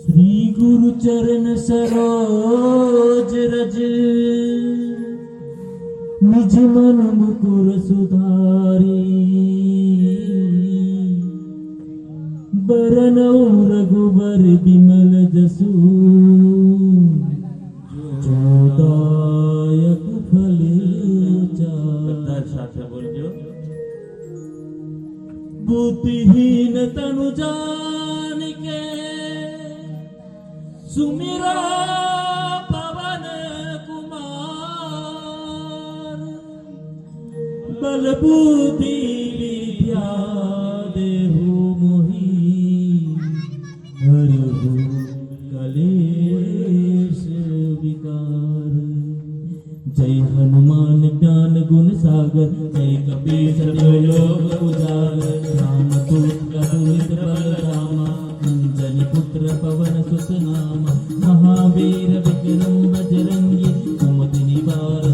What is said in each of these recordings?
श्री गुरु चरण सरोज रज निज मन मुकुर सुधारी बरनौ रघुबर बिमल जसू চৌদায়ক ফলে বুদ্ধিহীন Tanuja Sumira Pavane Kumar. Balabuti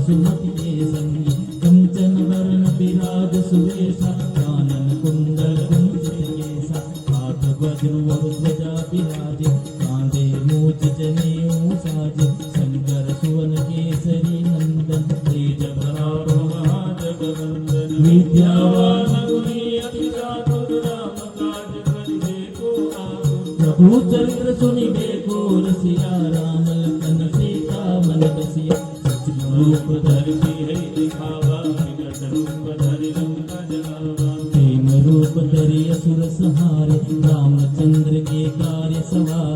Sumathi కంచన వర్ణ విరాజ సువేశ కానన కుండల కుంజితయేశ కాత వజ్ర వధ్వజ విరాజ కాందే మూచి జనేయో సాజ శంకర సువన కేసరి నందన తేజ భరాభ మహాజగవందన విద్యావాన గుణి అతి చాతుర రామ ప్రభు చరిత్ర సునిబేకో రసియా రామ रूप धरती धरि असुर संहारे रामचंद्र के कार्य सवार।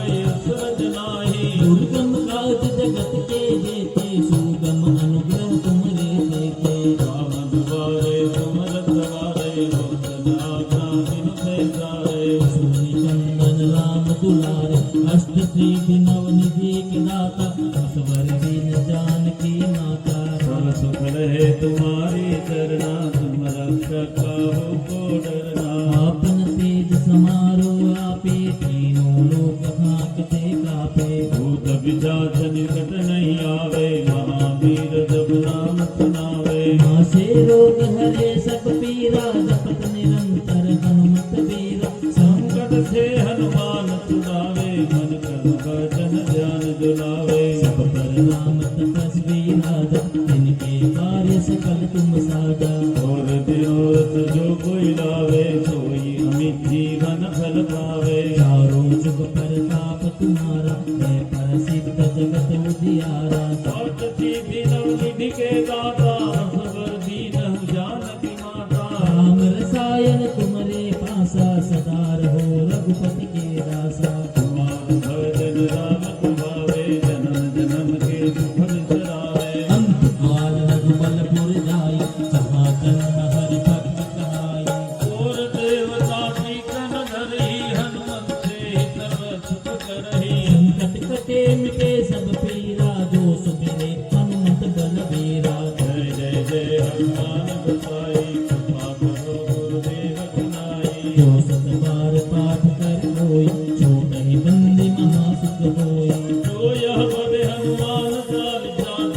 काली माता सुन सुख रहे तुम्हारे चरना तुम रक्षा को डरना। आपन तेज समारो आपे तीनों लोक कांपते कापे। भूत विजातन कट नहीं आवे महावीर जब नाम सुनावे। माँ से रोग हरे सब पीरा जपत निरंतर हनुमत पीरा संकट से दिया रोया हमारे हनुमान का निशान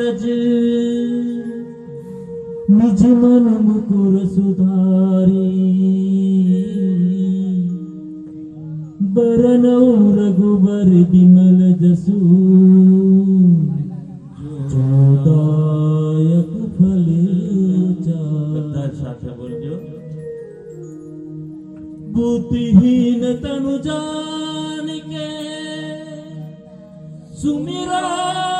रज निज मन मुकुर सुधारी। बरनौ रघुबर बिमल जसू। चौदायक बुद्धिहीन तनु जान के सुमिरा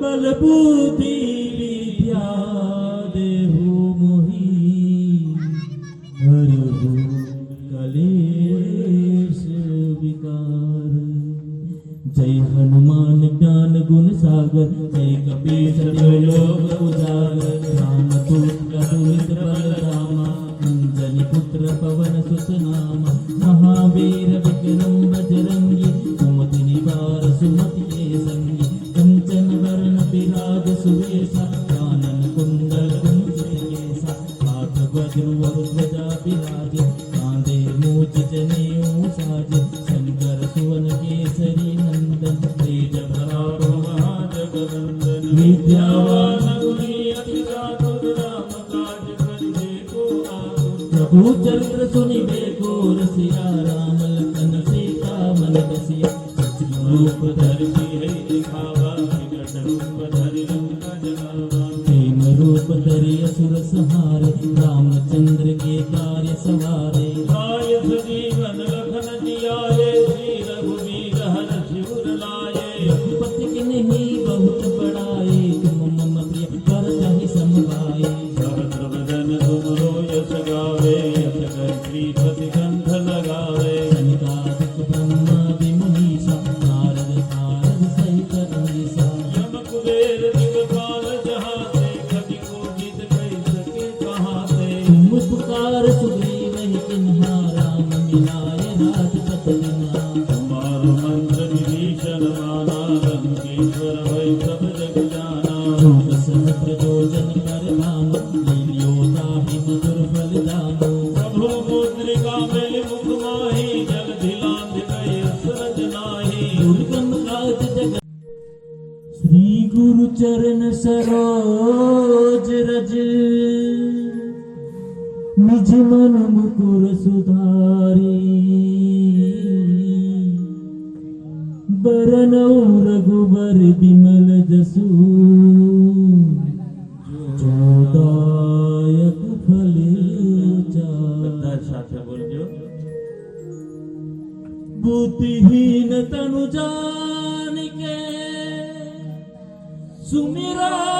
Malabuti विराज सुवेशा कानन कुंडल कुंचित हाथ वज्र और ध्वजा विराज कांधे मूछ जनेऊ साज शंकर सुवन केसरी नंदन। तेज प्रताप महाजगवंदन विद्यावान गुणी अति चातुर राम काज करिबे को आतुर। प्रभु चरित्र सुनिबे को रसिया राम लखन सीता मन बसिया। सचिव रूप धरि धरती है दिखावा। प्रेम रूप धरि असुर संहारे रामचंद्र के कार्य सवारे। पुकार सुग्रीव ही किन्हा राम मिलाय राजपत दीन्हा। मंत्र विभीषण माना लंकेश्वर भय सब जग जाना लोक सहस्र योजन कर भानु लील्यो ताहि मधुर फल दानु प्रभु मुद्रिका मेल मुख माही जल धिलांध गए असरज नाही दुर्गम काज जगत श्री गुरु चरण सरोज रज निज मन मुकुर सुधारी। बरनौ रघुबर बिमल जसू। चौदायक फल बुद्धिहीन तनु जान के सुमिरा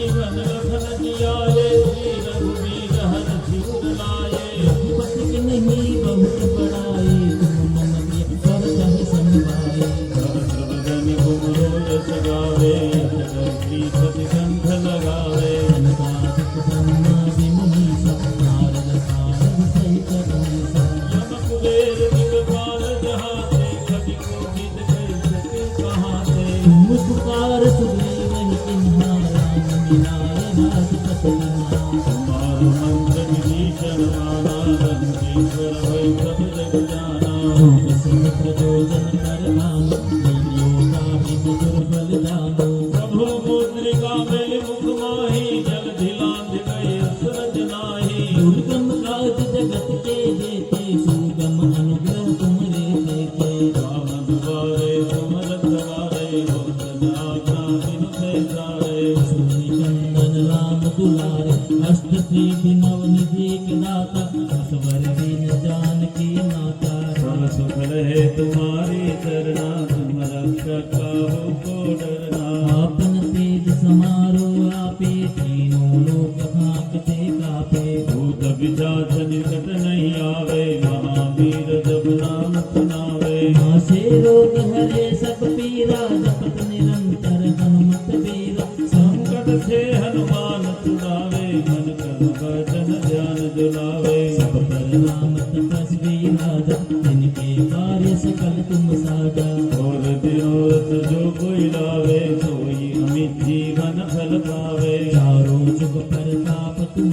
तुम पुकार सुग्रीव रहे तुम्हारी चरना तुम रक्षक काहू को डरना। आपन तेज समारो आपे तीनों लोक कांपते कापे। भूत पिशाच निकट नहीं आवे महावीर जब नाम सुनावे। नासे रोग हरे सब पीरा जपत निरंतर हनुमत तुम साजा और दियोत जो कोई लावे सोई अमित जीवन फल पावे। चारों जुग पर ताप तुम